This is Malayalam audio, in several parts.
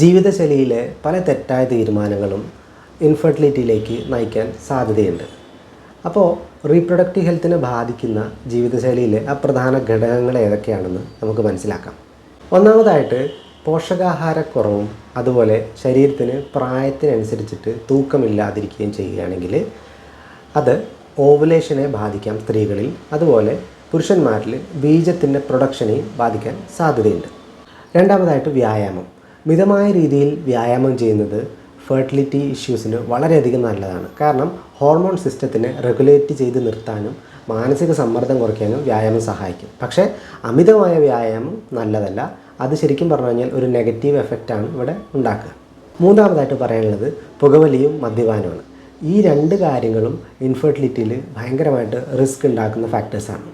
ജീവിതശൈലിയിലെ പല തെറ്റായ തീരുമാനങ്ങളും ഇൻഫെർട്ടിലിറ്റിയിലേക്ക് നയിക്കാൻ സാധ്യതയുണ്ട്. അപ്പോൾ റീപ്രൊഡക്റ്റീവ് ഹെൽത്തിനെ ബാധിക്കുന്ന ജീവിതശൈലിയിലെ ആ പ്രധാന ഘടകങ്ങൾ ഏതൊക്കെയാണെന്ന് നമുക്ക് മനസ്സിലാക്കാം. ഒന്നാമതായിട്ട് പോഷകാഹാരക്കുറവും അതുപോലെ ശരീരത്തിന് പ്രായത്തിനനുസരിച്ചിട്ട് തൂക്കമില്ലാതിരിക്കുകയും ചെയ്യുകയാണെങ്കിൽ അത് ഓവുലേഷനെ ബാധിക്കാം സ്ത്രീകളിൽ അതുപോലെ പുരുഷന്മാരിൽ ബീജത്തിന്റെ പ്രൊഡക്ഷനെയും ബാധിക്കാൻ സാധ്യതയുണ്ട്. രണ്ടാമതായിട്ട് വ്യായാമം. മിതമായ രീതിയിൽ വ്യായാമം ചെയ്യുന്നത് ഫെർട്ടിലിറ്റി ഇഷ്യൂസിന് വളരെയധികം നല്ലതാണ്. കാരണം ഹോർമോൺ സിസ്റ്റത്തിനെ റെഗുലേറ്റ് ചെയ്ത് നിർത്താനും മാനസിക സമ്മർദ്ദം കുറയ്ക്കാനും വ്യായാമം സഹായിക്കും. പക്ഷേ അമിതമായ വ്യായാമം നല്ലതല്ല. അത് ശരിക്കും പറഞ്ഞു കഴിഞ്ഞാൽ ഒരു നെഗറ്റീവ് എഫക്റ്റാണ് ഇവിടെ ഉണ്ടാക്കുക. മൂന്നാമതായിട്ട് പറയാനുള്ളത് പുകവലിയും മദ്യപാനമാണ് ഈ രണ്ട് കാര്യങ്ങളും ഇൻഫെർട്ടിലിറ്റിയിൽ ഭയങ്കരമായിട്ട് റിസ്ക് ഉണ്ടാക്കുന്ന ഫാക്ടേഴ്സാണ്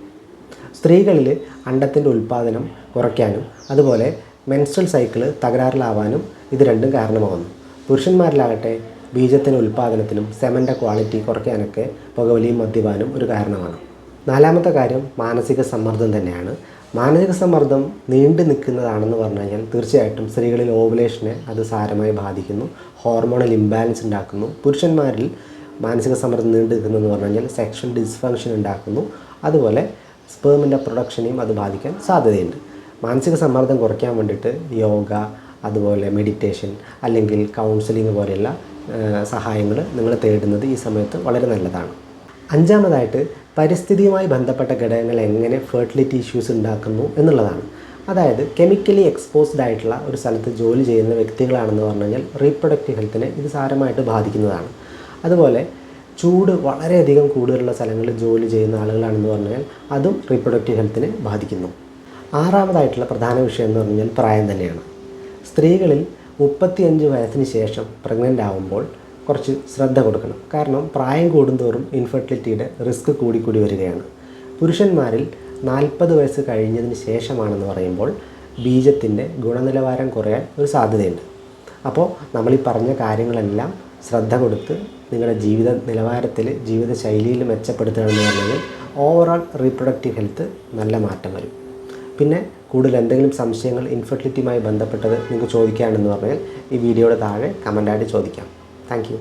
സ്ത്രീകളിൽ അണ്ടത്തിന്റെ ഉൽപ്പാദനം കുറയ്ക്കാനും അതുപോലെ മെൻസ്ട്രൽ സൈക്കിൾ തകരാറിലാവാനും ഇത് രണ്ടും കാരണമാകുന്നു. പുരുഷന്മാരിലാകട്ടെ ബീജത്തിന്റെ ഉൽപ്പാദനത്തിനും സെമന്റെ ക്വാളിറ്റി കുറയ്ക്കാനൊക്കെ പുകവലിയും മദ്യപാനും ഒരു കാരണമാണ്. നാലാമത്തെ കാര്യം മാനസിക സമ്മർദ്ദം തന്നെയാണ്. മാനസിക സമ്മർദ്ദം നീണ്ടു നിൽക്കുന്നതാണെന്ന് പറഞ്ഞു കഴിഞ്ഞാൽ തീർച്ചയായിട്ടും സ്ത്രീകളിൽ ഓവുലേഷനെ അത് സാരമായി ബാധിക്കുന്നു. ഹോർമോണൽ ഇംബാലൻസ് ഉണ്ടാക്കുന്നു. പുരുഷന്മാരിൽ മാനസിക സമ്മർദ്ദം നീണ്ടു നിൽക്കുന്നതെന്ന് പറഞ്ഞു കഴിഞ്ഞാൽ സെക്ഷൽ ഡിസ്ഫങ്ഷൻ ഉണ്ടാക്കുന്നു. അതുപോലെ സ്പേമിന്റെ പ്രൊഡക്ഷനെയും അത് ബാധിക്കാൻ സാധ്യതയുണ്ട്. മാനസിക സമ്മർദ്ദം കുറയ്ക്കാൻ വേണ്ടിയിട്ട് യോഗ അതുപോലെ മെഡിറ്റേഷൻ അല്ലെങ്കിൽ കൗൺസിലിംഗ് പോലെയുള്ള സഹായങ്ങൾ നിങ്ങൾ തേടുന്നത് ഈ സമയത്ത് വളരെ നല്ലതാണ്. അഞ്ചാമതായിട്ട് പരിസ്ഥിതിയുമായി ബന്ധപ്പെട്ട ഘടകങ്ങൾ എങ്ങനെ ഫെർട്ടിലിറ്റി ഇഷ്യൂസ് ഉണ്ടാക്കുന്നു എന്നുള്ളതാണ്. അതായത് കെമിക്കലി എക്സ്പോസ്ഡ് ആയിട്ടുള്ള ഒരു സ്ഥലത്ത് ജോലി ചെയ്യുന്ന വ്യക്തികളാണെന്ന് പറഞ്ഞു കഴിഞ്ഞാൽ റീപ്രൊഡക്റ്റീവ് ഹെൽത്തിനെ ഇത് സാരമായിട്ട് ബാധിക്കുന്നതാണ്. അതുപോലെ ചൂട് വളരെയധികം കൂടുതലുള്ള സ്ഥലങ്ങളിൽ ജോലി ചെയ്യുന്ന ആളുകളാണെന്ന് പറഞ്ഞാൽ അതും റീപ്രൊഡക്റ്റീവ് ഹെൽത്തിനെ ബാധിക്കുന്നു. ആറാമതായിട്ടുള്ള പ്രധാന വിഷയം എന്ന് പറഞ്ഞാൽ പ്രായം തന്നെയാണ്. സ്ത്രീകളിൽ മുപ്പത്തിയഞ്ച് വയസ്സിന് ശേഷം പ്രഗ്നന്റ് ആവുമ്പോൾ കുറച്ച് ശ്രദ്ധ കൊടുക്കണം. കാരണം പ്രായം കൂടുന്തോറും ഇൻഫെർട്ടിലിറ്റിയുടെ റിസ്ക് കൂടിക്കൂടി വരികയാണ്. പുരുഷന്മാരിൽ നാൽപ്പത് വയസ്സ് കഴിഞ്ഞതിന് ശേഷമാണെന്ന് പറയുമ്പോൾ ബീജത്തിന്റെ ഗുണനിലവാരം കുറയാൻ ഒരു സാധ്യതയുണ്ട്. അപ്പോൾ നമ്മൾ ഈ പറഞ്ഞ കാര്യങ്ങളെല്ലാം ശ്രദ്ധ കൊടുത്ത് നിങ്ങളുടെ ജീവിത നിലവാരത്തിൽ ജീവിത ശൈലിയിൽ മെച്ചപ്പെടുത്തുകയാണെന്ന് പറഞ്ഞാൽ ഓവറോൾ റീപ്രൊഡക്റ്റീവ് ഹെൽത്ത് നല്ല മാറ്റം വരും. പിന്നെ കൂടുതൽ എന്തെങ്കിലും സംശയങ്ങൾ ഇൻഫെർട്ടിലിറ്റിയുമായി ബന്ധപ്പെട്ടത് നിങ്ങൾക്ക് ചോദിക്കുകയാണെന്ന് പറഞ്ഞാൽ ഈ വീഡിയോയുടെ താഴെ കമന്റായിട്ട് ചോദിക്കാം. താങ്ക്